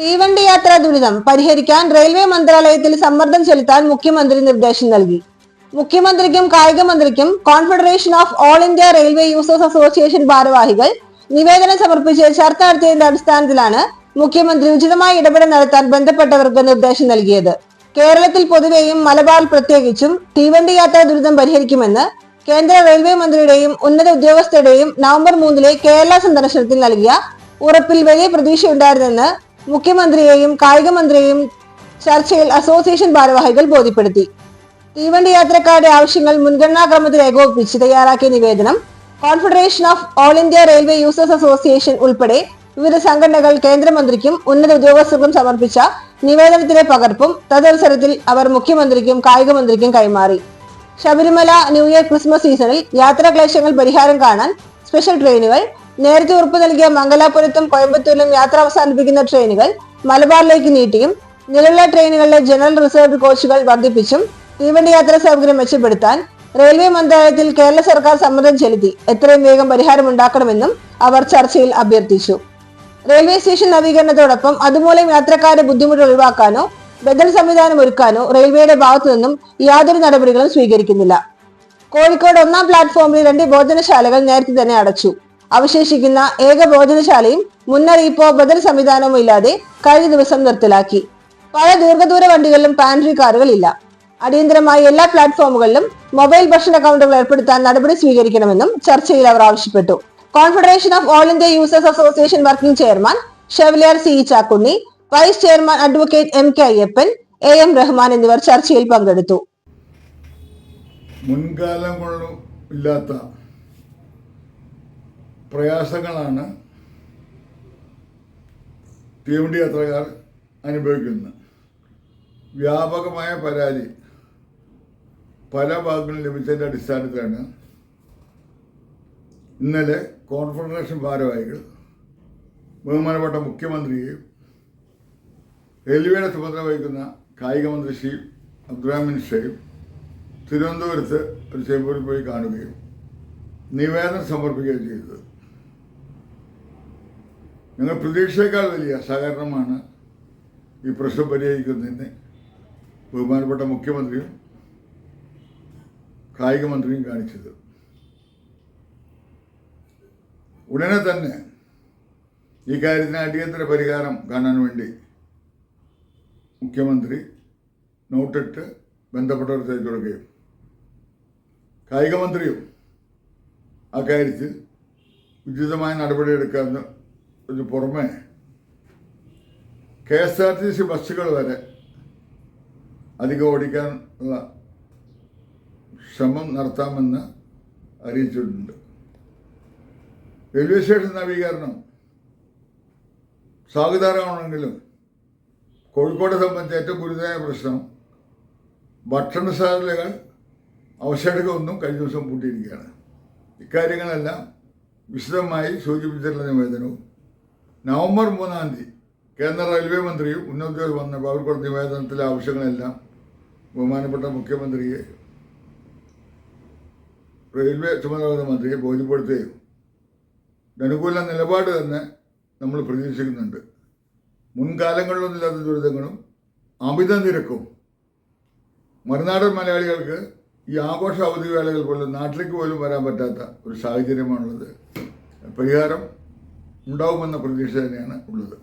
തീവണ്ടി യാത്രാ ദുരിതം. പരിഹരിക്കാൻ റെയിൽവേ മന്ത്രാലയത്തിൽ സമ്മർദ്ദം ചെലുത്താൻ മുഖ്യമന്ത്രി നിർദ്ദേശം നൽകി. മുഖ്യമന്ത്രിക്കും കായിക മന്ത്രിക്കും confederation of all India railway users association ഭാരവാഹികൾ നിവേദനം സമർപ്പിച്ച് ചർച്ച നടത്തിയതിന്റെ അടിസ്ഥാനത്തിലാണ് മുഖ്യമന്ത്രി ഉചിതമായ ഇടപെടൽ നടത്താൻ ബന്ധപ്പെട്ടവർക്ക് നിർദ്ദേശം നൽകിയത്. കേരളത്തിൽ പൊതുവെയും മലബാറിൽ പ്രത്യേകിച്ചും തീവണ്ടി യാത്രാ ദുരിതം പരിഹരിക്കുമെന്ന് കേന്ദ്ര റെയിൽവേ മന്ത്രിയുടെയും ഉന്നത ഉദ്യോഗസ്ഥരുടെയും നവംബർ മൂന്നിലെ കേരള സന്ദർശനത്തിൽ നൽകിയ ഉറപ്പിൽ വലിയ പ്രതീക്ഷയുണ്ടായിരുന്നെന്ന് മുഖ്യമന്ത്രിയെയും കായിക മന്ത്രിയെയും ചർച്ചയിൽ അസോസിയേഷൻ ഭാരവാഹികൾ ബോധ്യപ്പെടുത്തി. തീവണ്ടി യാത്രക്കാരുടെ ആവശ്യങ്ങൾ മുൻഗണനാക്രമത്തിൽ ഏകോപിപ്പിച്ച് തയ്യാറാക്കിയ നിവേദനം confederation of all India railway users association ഉൾപ്പെടെ വിവിധ സംഘടനകൾ കേന്ദ്രമന്ത്രിക്കും ഉന്നത ഉദ്യോഗസ്ഥർക്കും സമർപ്പിച്ച നിവേദനത്തിലെ പകർപ്പും തദവസരത്തിൽ അവർ മുഖ്യമന്ത്രിക്കും കായിക മന്ത്രിക്കും കൈമാറി. ശബരിമല ന്യൂഇയർ ക്രിസ്മസ് സീസണിൽ യാത്രാക്ലേശങ്ങൾ പരിഹാരം കാണാൻ സ്പെഷ്യൽ ട്രെയിനുകൾ നേരത്തെ ഉറപ്പ് നൽകിയ മംഗലാപുരത്തും കോയമ്പത്തൂരിലും യാത്ര അവസാനിപ്പിക്കുന്ന ട്രെയിനുകൾ മലബാറിലേക്ക് നീട്ടിയും നിലവിലെ ട്രെയിനുകളിലെ ജനറൽ റിസർവ് കോച്ചുകൾ വർദ്ധിപ്പിച്ചും തീവണ്ടി യാത്രാ സൗകര്യം മെച്ചപ്പെടുത്താൻ റെയിൽവേ മന്ത്രാലയത്തിൽ കേരള സർക്കാർ സമ്മതം ചെലുത്തി എത്രയും വേഗം പരിഹാരം പരിഹാരമുണ്ടാക്കണമെന്നും അവർ ചർച്ചയിൽ അഭ്യർത്ഥിച്ചു. റെയിൽവേ സ്റ്റേഷൻ നവീകരണത്തോടൊപ്പം അതുമൂലം യാത്രക്കാരുടെ ബുദ്ധിമുട്ട് ഒഴിവാക്കാനോ ബദൽ സംവിധാനം ഒരുക്കാനോ റെയിൽവേയുടെ ഭാഗത്തു നിന്നും യാതൊരു നടപടികളും സ്വീകരിക്കുന്നില്ല. കോഴിക്കോട് ഒന്നാം പ്ലാറ്റ്ഫോമിൽ രണ്ട് ഭോജനശാലകൾ നേരത്തെ തന്നെ അടച്ചു. അവശേഷിക്കുന്ന ഏക ഭോജനശാലയും മുന്നറിയിപ്പോ ബദൽ സംവിധാനമോ ഇല്ലാതെ കഴിഞ്ഞ ദിവസം നിർത്തലാക്കി. പല ദീർഘദൂര വണ്ടികളിലും പാൻട്രി കാറുകൾ ഇല്ല അടിയന്തരമായി എല്ലാ പ്ലാറ്റ്ഫോമുകളിലും മൊബൈൽ ഭക്ഷണ കൗണ്ടറുകൾ ഏർപ്പെടുത്താൻ നടപടി സ്വീകരിക്കണമെന്നും ചർച്ചയിൽ അവർ ആവശ്യപ്പെട്ടു. Confederation of all India users association working chairman Chevalier C Chakkunni vice chairman advocate M K Ayyappan A M Rahman എന്നിവർ ചർച്ചയിൽ പങ്കെടുത്തു. മുൻകാലങ്ങളിലും ഇല്ലാത്ത പ്രയാസങ്ങളാണ് തീവണ്ടി യാത്രക്കാർ അനുഭവിക്കുന്നത്. വ്യാപകമായ പരാതി പല ഭാഗങ്ങളിൽ ലഭിച്ചതിന്റെ അടിസ്ഥാനത്തിലാണ് ഇന്നലെ കോൺഫെഡറേഷൻ ഭാരവാഹികൾ ബഹുമാനപ്പെട്ട മുഖ്യമന്ത്രിയെയും റെയിൽവേയുടെ ചുമതല വഹിക്കുന്ന കായിക മന്ത്രി ശ്രീ അബ്ദുറഹ്മിൻ ഷെയ്ഖ് തിരുവനന്തപുരത്ത് ഒരു ചേമ്പൂരിൽ പോയി കാണുകയും നിവേദനം സമർപ്പിക്കുകയും ചെയ്തത് ഞങ്ങൾ പ്രതീക്ഷയേക്കാൾ വലിയ സഹകരണമാണ് ഈ പ്രശ്നം പരിഹരിക്കുന്നതിന് ബഹുമാനപ്പെട്ട മുഖ്യമന്ത്രിയും കായിക മന്ത്രിയും കാണിച്ചത്. ഉടനെ തന്നെ ഈ കാര്യത്തിന് അടിയന്തര പരിഹാരം കാണാൻ വേണ്ടി മുഖ്യമന്ത്രി നോട്ടിട്ട് ബന്ധപ്പെട്ടവർ അയച്ചു കൊടുക്കുകയും കായിക മന്ത്രിയും അക്കാര്യത്തിൽ ഉചിതമായ നടപടിയെടുക്കാമെന്ന് പുറമെ K S R T C ബസ്സുകൾ വരെ അധികം ഓടിക്കാനുള്ള ശ്രമം നടത്താമെന്ന് അറിയിച്ചിട്ടുണ്ട്. റെയിൽവേ സ്റ്റേഷൻ നവീകരണം സ്വാഗതാർഹമാണെങ്കിലും കോഴിക്കോടെ സംബന്ധിച്ച് ഏറ്റവും ഗുരുതരമായ പ്രശ്നം ഭക്ഷണശാലകൾ അവശേഷമൊന്നും കഴിഞ്ഞ ദിവസം പൂട്ടിയിരിക്കുകയാണ്. ഇക്കാര്യങ്ങളെല്ലാം വിശദമായി സൂചിപ്പിച്ചിട്ടുള്ള നിവേദനവും നവംബർ മൂന്നാം തീയതി കേന്ദ്ര റെയിൽവേ മന്ത്രിയും ഉന്നതോദ്യോഗർ വന്നപ്പോൾ അവർ കൊടുത്ത നിവേദനത്തിലെ ആവശ്യങ്ങളെല്ലാം ബഹുമാനപ്പെട്ട മുഖ്യമന്ത്രിയെ റെയിൽവേ ചുമതല മന്ത്രിയെ ബോധ്യപ്പെടുത്തുകയും അനുകൂല നിലപാട് തന്നെ നമ്മൾ പ്രതീക്ഷിക്കുന്നുണ്ട്. മുൻകാലങ്ങളിലൊന്നുമില്ലാത്ത ദുരിതങ്ങളും അമിത നിരക്കും. മറുനാടൻ മലയാളികൾക്ക് ഈ ആഘോഷ അവധി വേളകൾ പോലും നാട്ടിലേക്ക് പോലും വരാൻ പറ്റാത്ത ഒരു സാഹചര്യമാണുള്ളത്. പരിഹാരം ഉണ്ടാവുമെന്ന പ്രതീക്ഷ തന്നെയാണ് ഉള്ളത്.